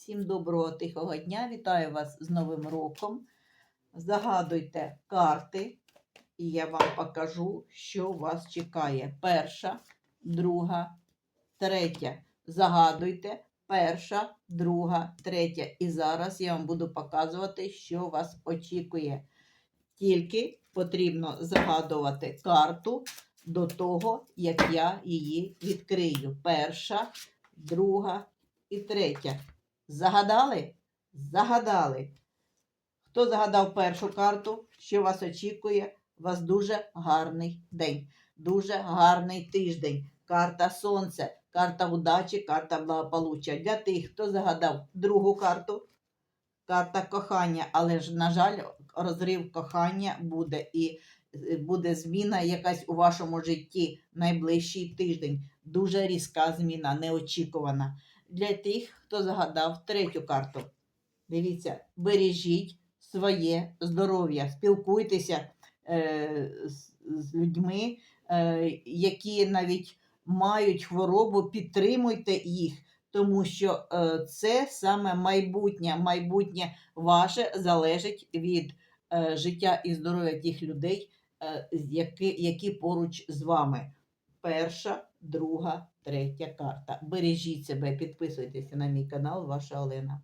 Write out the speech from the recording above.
Всім доброго тихого дня. Вітаю вас з Новим роком. Загадуйте карти, і я вам покажу, що вас чекає. Перша, друга, третя. Загадуйте. Перша, друга, третя. І зараз я вам буду показувати, що вас очікує. Тільки потрібно загадувати карту до того, як я її відкрию. Перша, друга і третя. Загадали? Загадали. Хто загадав першу карту, що вас очікує? У вас дуже гарний день, дуже гарний тиждень. Карта Сонце, карта удачі, карта благополуччя. Для тих, хто загадав другу карту, карта кохання, але ж, на жаль, розрив кохання буде і е, буде зміна якась у вашому житті найближчий тиждень. Дуже різка зміна, неочікувана. Для тих, хто загадав третю карту. Дивіться, бережіть своє здоров'я, спілкуйтеся е, з, з людьми, е, які навіть мають хворобу, підтримуйте їх, тому що е, це саме майбутнє. Майбутнє ваше залежить від е, життя і здоров'я тих людей, е, які, які поруч з вами. Перша, друга, третя карта. Бережіть себе, підписуйтеся на мій канал, ваша Олена.